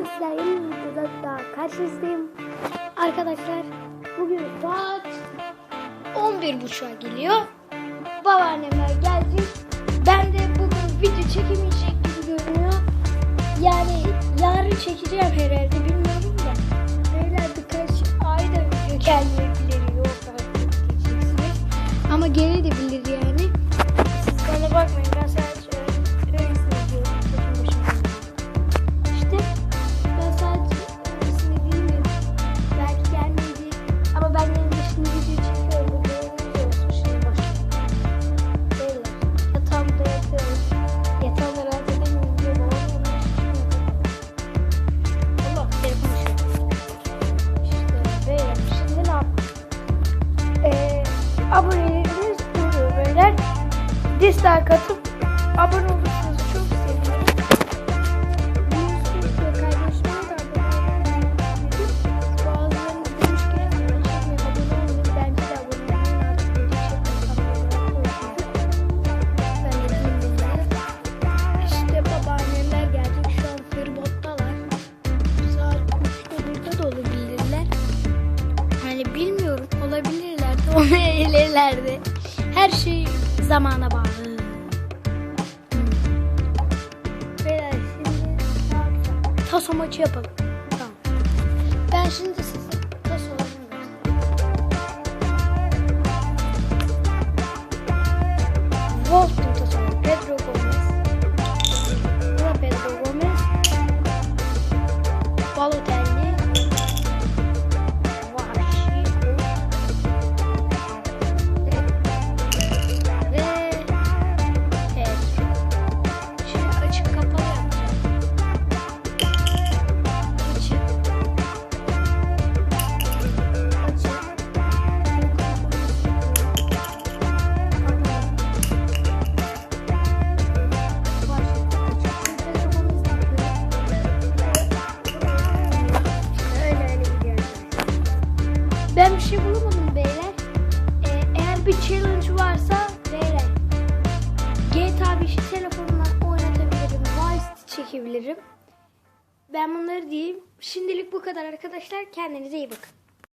Sizlerle yeni videoda daha karşınızdayım. Arkadaşlar bugün saat 11.30'a geliyor. Babaannemler gelecek. Ben de bugün video çekemeyecek gibi görünüyor. Yani yarın çekeceğim herhalde bilmiyorum da. Beyler birkaç ayda video gelmeyebilir. Yok artık. Ama gelebilir yani. Siz bana bakmayın ben sadece 3'te burada da olabilirler. Hani bilmiyorum olabilirler de olmayabilirler de. Her şey zamana bağlı. Beyler şimdi ne yapacağım? Taso maçı yapalım. Tamam. Ben şimdi bir şey bulamadım beyler. Ee, eğer bir challenge varsa beyler GTA 5'i telefonumdan oynatabilirim. Vice çekebilirim. Ben bunları diyeyim. Şimdilik bu kadar arkadaşlar. Kendinize iyi bakın.